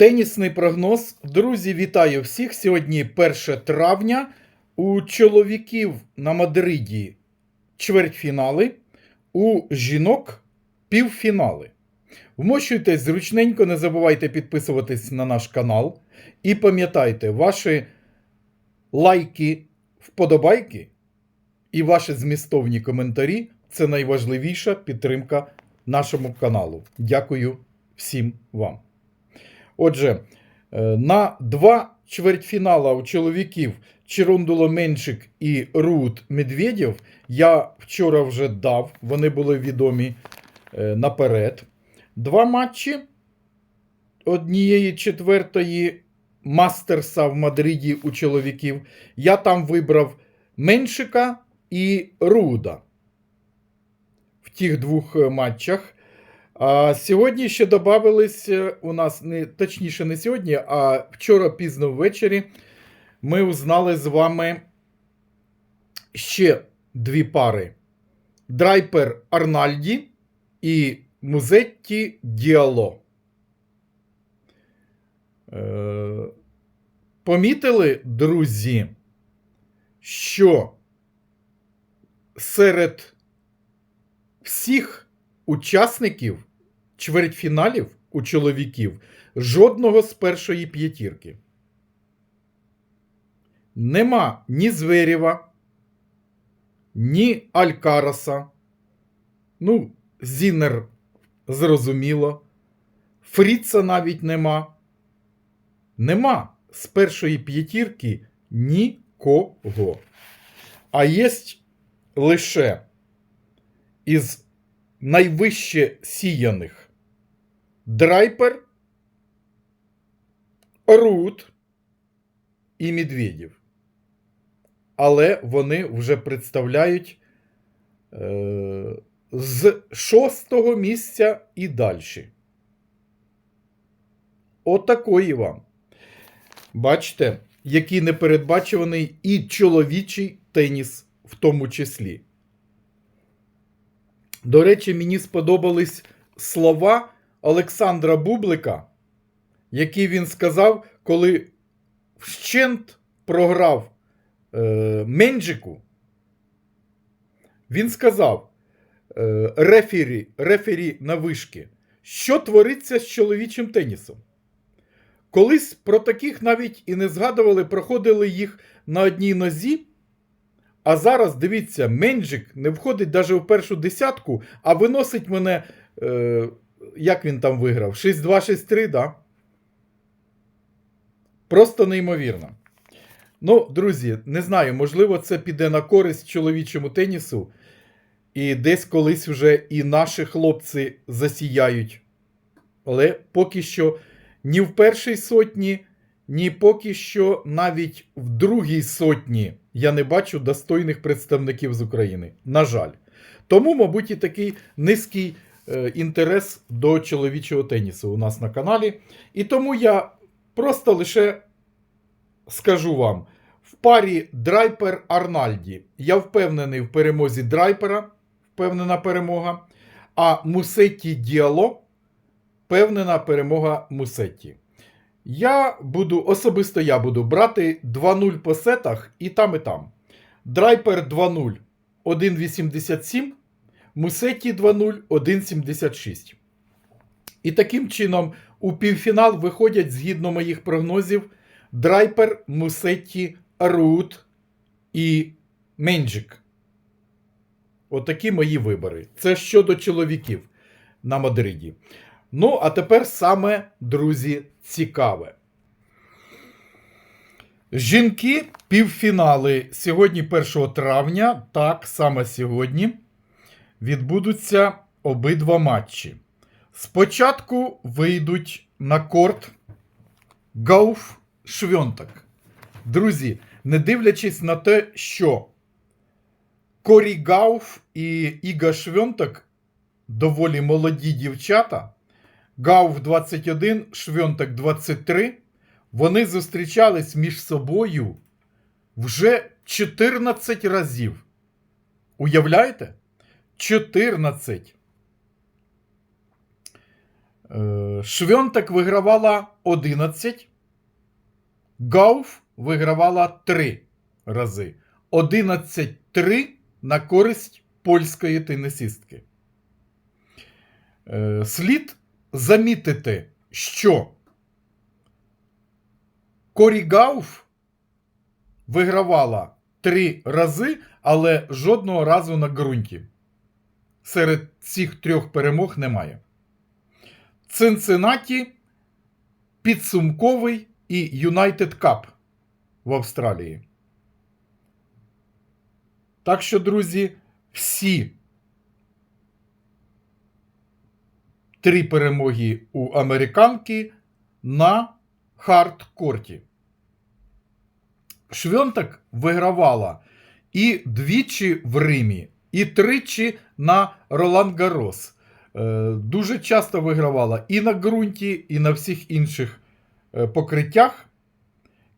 Тенісний прогноз. Друзі, вітаю всіх. Сьогодні 1 травня. У чоловіків на Мадриді чвертьфінали, у жінок півфінали. Вмощуйтесь зручненько, не забувайте підписуватись на наш канал. І пам'ятайте, ваші лайки, вподобайки і ваші змістовні коментарі це найважливіша підтримка нашому каналу. Дякую всім вам. Отже, е, на два чвертьфінала у чоловіків Черундуло Меншик і Рут Медведєв я вчора вже дав, вони були відомі е, наперед. Два матчі однієї четвертої мастерса в Мадриді у чоловіків. Я там вибрав Меншика і Руда в тих двох е, матчах. А сьогодні ще додавались е, у нас, не, точніше, не сьогодні, а вчора пізно ввечері ми узнали з вами ще дві пари: Драйпер Арнальді і Музетті Діало. Е, помітили, друзі, що серед всіх учасників чвертьфіналів у чоловіків жодного з першої п'ятірки. Нема ні Зверєва, ні Алькараса. Ну, Зінер зрозуміло. Фріца навіть нема. Нема з першої п'ятірки нікого. А є лише із найвище сіяних Драйпер, Рут і Медведєв. Але вони вже представляють е, з шостого місця і далі. Отакої вам. Бачите, який непередбачуваний і чоловічий теніс в тому числі. До речі, мені сподобались слова Олександра Бублика, які він сказав, коли вщент програв е, Менджику. Він сказав е, рефері, рефері на вишки, що твориться з чоловічим тенісом. Колись про таких навіть і не згадували, проходили їх на одній нозі. А зараз, дивіться, Менджик не входить навіть в першу десятку, а виносить мене. Е, як він там виграв? 6-2, 6-3, да? Просто неймовірно. Ну, друзі, не знаю, можливо, це піде на користь чоловічому тенісу. І десь колись вже і наші хлопці засіяють. Але поки що ні в першій сотні, ні поки що навіть в другій сотні я не бачу достойних представників з України. На жаль. Тому, мабуть, і такий низький інтерес до чоловічого тенісу у нас на каналі. І тому я просто лише скажу вам: в парі Драйпер Арнальді я впевнений в перемозі Драйпера, впевнена перемога. А Мусетті Діало впевнена перемога Мусетті. Я буду, особисто я буду брати 2-0 по сетах і там, і там. Драйпер 2-0 1,87, Мусетті 2-0 1,76. І таким чином у півфінал виходять, згідно моїх прогнозів, Драйпер, Мусетті, Рут і Менджик. Отакі мої вибори. Це щодо чоловіків на Мадриді. Ну, а тепер саме, друзі, цікаве. Жінки півфінали сьогодні 1 травня, так саме сьогодні, відбудуться обидва матчі. Спочатку вийдуть на корт Гауф Швьонтак. Друзі, не дивлячись на те, що Корі Гауф і Іга Швьонтак доволі молоді дівчата. Гауф 21, Швьонтак 23. Вони зустрічались між собою вже 14 разів. Уявляєте? 14. Е, Швьонтек вигравала 11. Гауф вигравала 3 рази. 11-3 на користь польської тенісистки. Е, Слід замітити, що Корі Гауф вигравала 3 рази, але жодного разу на ґрунті. Серед цих трьох перемог немає. Цинциннаті, підсумковий і Юнайтед Кап в Австралії. Так що, друзі, всі три перемоги у американки на хардкорті. Швьонтак вигравала і двічі в Римі, і тричі на Ролан Гарос. Е, Дуже часто вигравала і на ґрунті, і на всіх інших е, покриттях.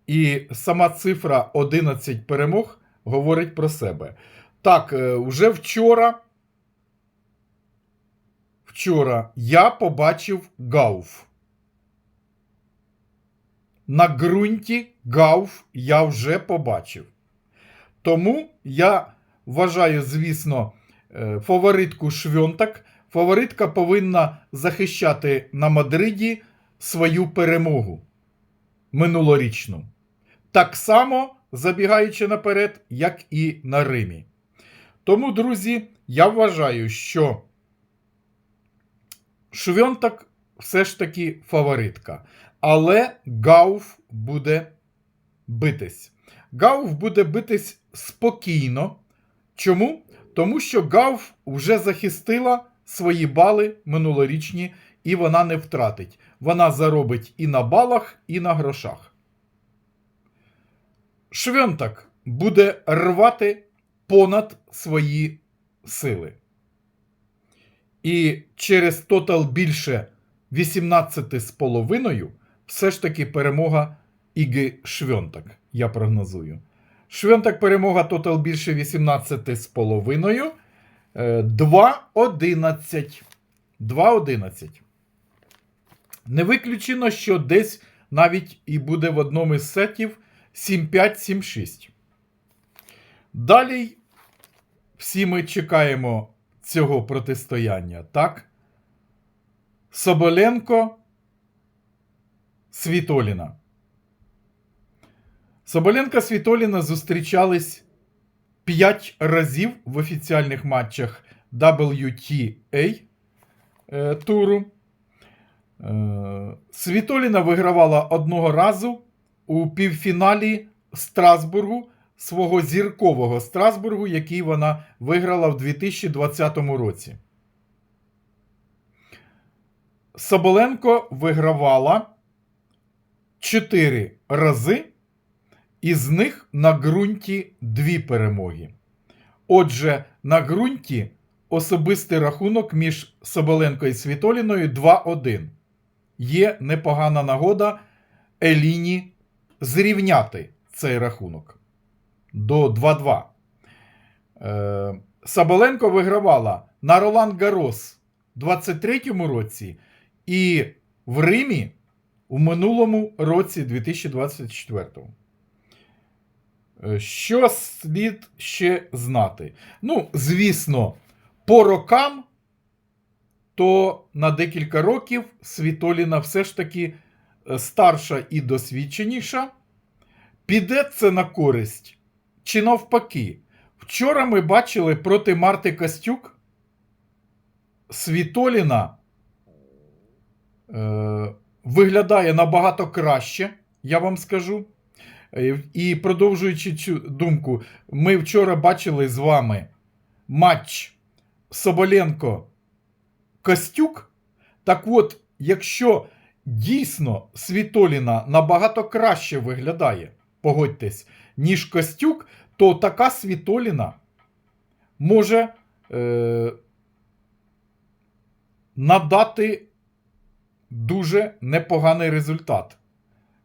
І сама цифра 11 перемог говорить про себе. Так, е, вже вчора. Вчора я побачив Гауф. На ґрунті Гауф я вже побачив. Тому я вважаю, звісно, е, фаворитку Швьонтак. Фаворитка повинна захищати на Мадриді свою перемогу минулорічну. Так само забігаючи наперед, як і на Римі. Тому, друзі, я вважаю, що Швьонтак все ж таки фаворитка. Але Гауф буде битись. Гауф буде битись спокійно. Чому? Тому що Гауф вже захистила свої бали минулорічні, і вона не втратить. Вона заробить і на балах, і на грошах. Швьонтак буде рвати понад свої сили. І через тотал більше 18,5 все ж таки перемога Іги Швьонтак, я прогнозую. Швьонтак перемога тотал більше 18,5. 2-11. 2-11. Не виключено, що десь навіть і буде в одному із сетів 7-5-7-6. Далі всі ми чекаємо цього протистояння, так? Соболенко Світоліна. Соболенко Світоліна зустрічались 5 разів в офіціальних матчах WTA е, туру. Е, Світоліна вигравала одного разу у півфіналі Страсбургу свого зіркового Страсбургу, який вона виграла в 2020 році. Соболенко вигравала 4 рази, із них на ґрунті 2 перемоги. Отже, на ґрунті особистий рахунок між Соболенко і Світоліною 2-1. Є непогана нагода Еліні зрівняти цей рахунок до 2-2. Е, Соболенко вигравала на Ролан Гарос у 23-му році і в Римі у минулому році 2024. Е, Що слід ще знати? Ну, звісно, по рокам, то на декілька років Світоліна все ж таки е, старша і досвідченіша. Піде це на користь чи навпаки? Вчора ми бачили проти Марти Костюк Світоліна е, виглядає набагато краще, я вам скажу. Е, І продовжуючи цю думку, ми вчора бачили з вами матч Соболенко Костюк. Так от, якщо дійсно Світоліна набагато краще виглядає, погодьтесь, ніж Костюк, то така Світоліна може е, надати дуже непоганий результат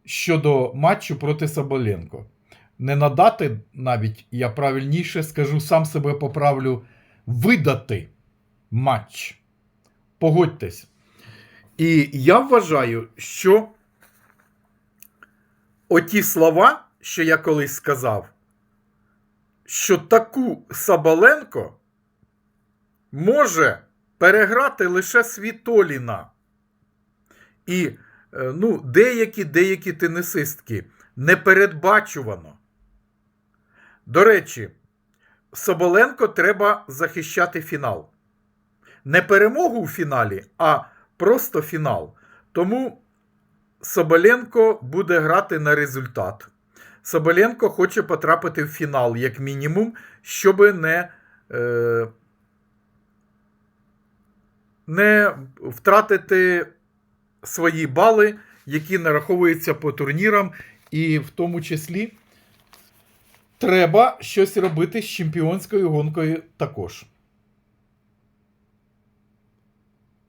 щодо матчу проти Соболенко. Не надати навіть, я правильніше скажу, сам себе поправлю, видати матч. Погодьтесь. І я вважаю, що оті слова, що я колись сказав, що таку Сабаленко може переграти лише Світоліна. І ну, деякі деякі тенісистки непередбачувано. До речі, Соболенко треба захищати фінал. Не перемогу у фіналі, а просто фінал. Тому Соболенко буде грати на результат. Соболенко хоче потрапити в фінал, як мінімум, щоб не, е, не втратити свої бали, які нараховуються по турнірам, і в тому числі треба щось робити з чемпіонською гонкою також.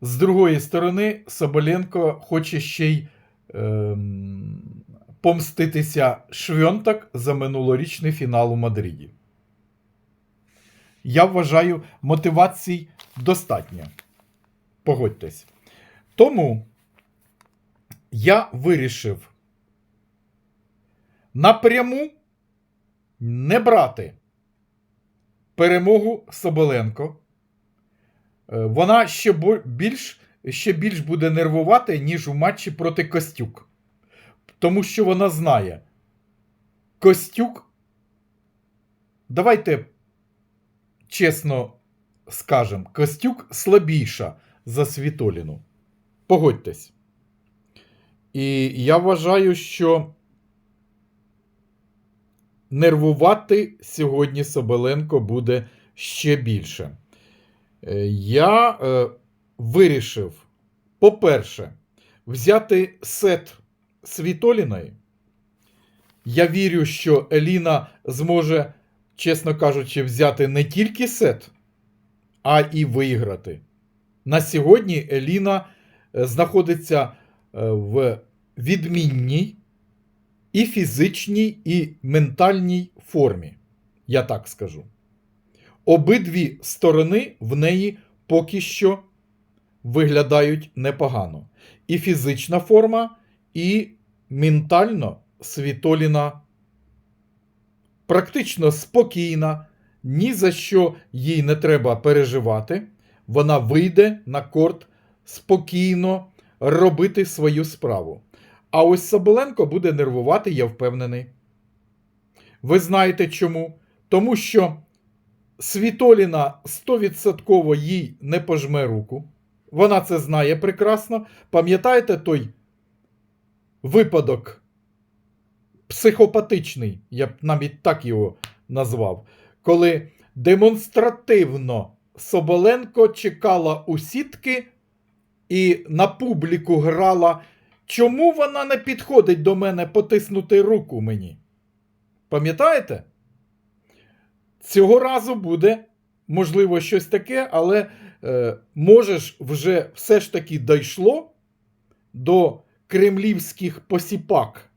З другої сторони, Соболенко хоче ще й ем, помститися Швьонтак за минулорічний фінал у Мадриді. Я вважаю, мотивацій достатньо. Погодьтесь. Тому я вирішив напряму не брати перемогу Соболенко. Е, Вона ще більш, ще більш буде нервувати, ніж у матчі проти Костюк. Тому що вона знає. Костюк. Давайте чесно скажемо, Костюк слабіша за Світоліну. Погодьтесь. І я вважаю, що нервувати сьогодні Соболенко буде ще більше. Е, Я е, вирішив, по-перше, взяти сет Світоліної. Я вірю, що Еліна зможе, чесно кажучи, взяти не тільки сет, а і виграти. На сьогодні Еліна е, знаходиться в відмінній і фізичній, і ментальній формі. Я так скажу. Обидві сторони в неї поки що виглядають непогано. І фізична форма, і ментально Світоліна практично спокійна, ні за що їй не треба переживати. Вона вийде на корт спокійно робити свою справу. А ось Соболенко буде нервувати, я впевнений. Ви знаєте чому? Тому що Світоліна 100% їй не пожме руку. Вона це знає прекрасно. Пам'ятаєте той випадок психопатичний, я б навіть так його назвав, коли демонстративно Соболенко чекала у сітки і на публіку грала. Чому вона не підходить до мене потиснути руку мені? Пам'ятаєте? Цього разу буде, можливо, щось таке, але е, може ж вже все ж таки дійшло до кремлівських посіпак,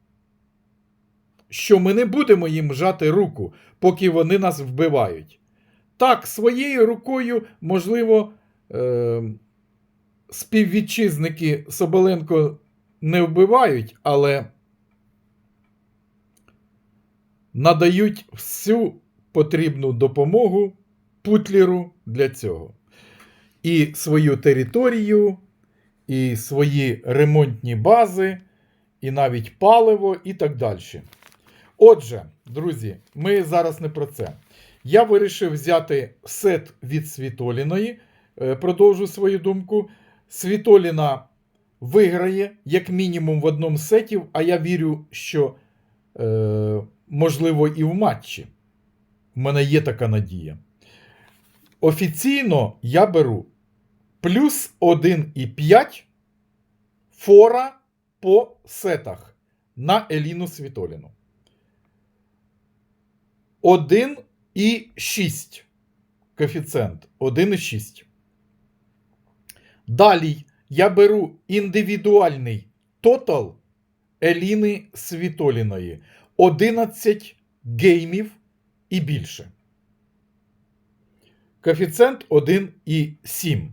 що ми не будемо їм жати руку, поки вони нас вбивають. Так, своєю рукою, можливо, е, співвітчизники Соболенко не вбивають, але надають всю потрібну допомогу Путлеру для цього. І свою територію, і свої ремонтні бази, і навіть паливо, і так далі. Отже, друзі, ми зараз не про це. Я вирішив взяти сет від Світоліної. Е, Продовжу свою думку. Світоліна виграє, як мінімум, в одному з сетів, а я вірю, що е, можливо і в матчі. У мене є така надія. Офіційно я беру плюс 1,5 фора по сетах на Еліну Світоліну. 1,6 коефіцієнт. 1,6. Далі я беру індивідуальний тотал Еліни Світоліної. 11 геймів і більше. Коефіцієнт 1,7.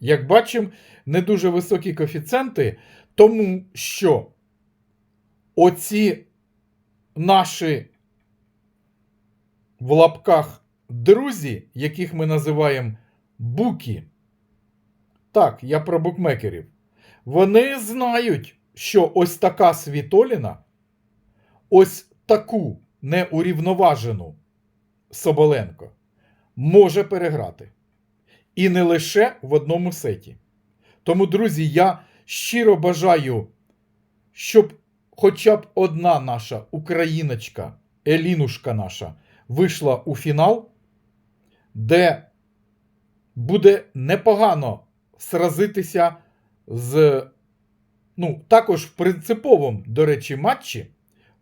Як бачимо, не дуже високі коефіцієнти, тому що оці наші в лапках друзі, яких ми називаємо буки. Так, я про букмекерів. Вони знають, що ось така світоліна, ось таку неурівноважену Соболенко може переграти. І не лише в одному сеті. Тому, друзі, я щиро бажаю, щоб хоча б одна наша україночка, Елінушка наша, вийшла у фінал, де буде непогано сразитися з, ну, також в принциповому, до речі, матчі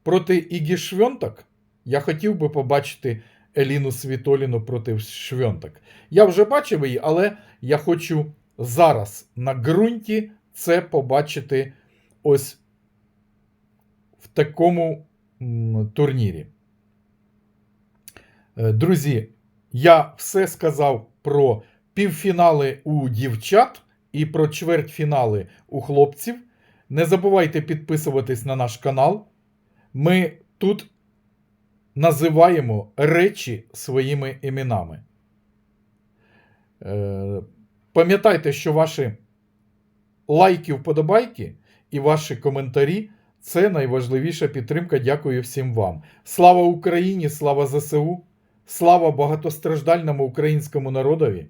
проти Ігі Швьонтак. Я хотів би побачити Еліну Світоліну проти Швьонтак. Я вже бачив її, але я хочу зараз на ґрунті це побачити ось в такому турнірі. Е, Друзі, я все сказав про півфінали у дівчат і про чвертьфінали у хлопців. Не забувайте підписуватись на наш канал. Ми тут називаємо речі своїми іменами. Е, Пам'ятайте, що ваші лайки, вподобайки і ваші коментарі це найважливіша підтримка. Дякую всім вам. Слава Україні! Слава ЗСУ! Слава багатостраждальному українському народові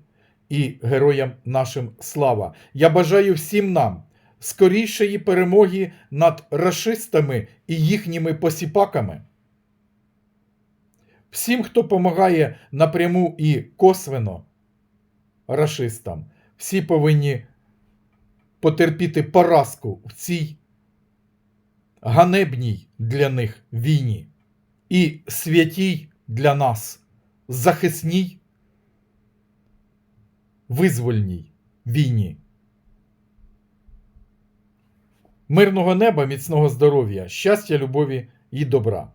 і героям нашим слава! Я бажаю всім нам скорішої перемоги над рашистами і їхніми посіпаками. Всім, хто допомагає напряму і косвенно рашистам, всі повинні потерпіти поразку в цій ганебній для них війні і святій для нас захисній, визвольній війні. Мирного неба, міцного здоров'я, щастя, любові і добра.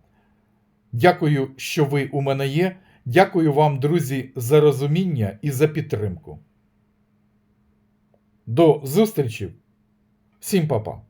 Дякую, що ви у мене є. Дякую вам, друзі, за розуміння і за підтримку. До зустрічі. Всім па-па.